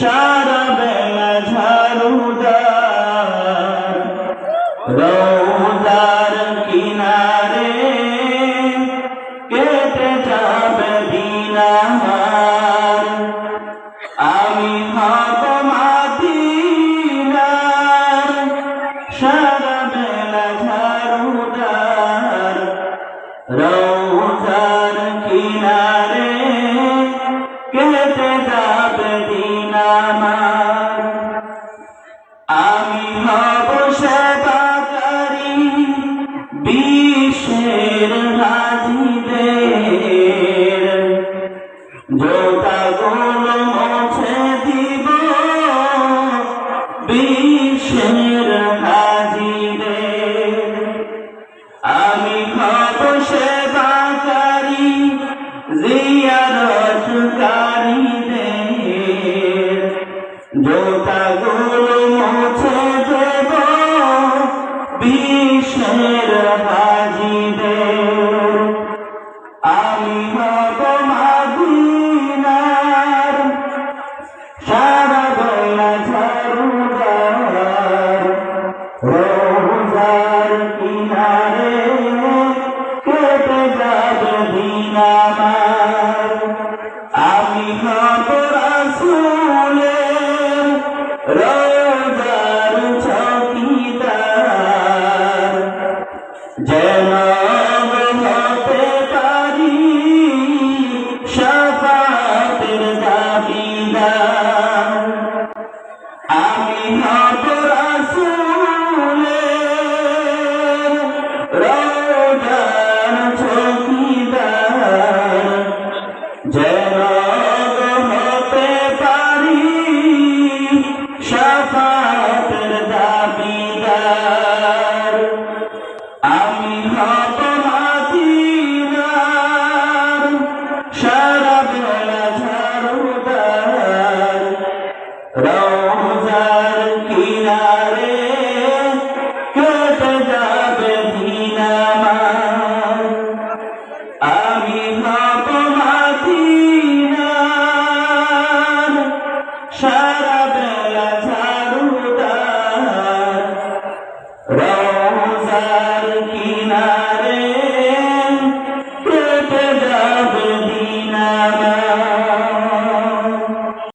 সারা বেলা ঝাড়ুদার রৌদার কিনারে কেটে যাবে বিনাহার আমি হত মাতিনার সারা বেলা ঝাড়ুদার রৌ আমি হব সেবাকারী বিশ্বের হাজিদের জোতা গুলো মুছে দিব বিশ্বের রোজার কিনারে কেটে যাবে দিন আমার আমি হব রাসূলের রোজার চৌকিদার যেন হতে পারি আমি রোজার Well,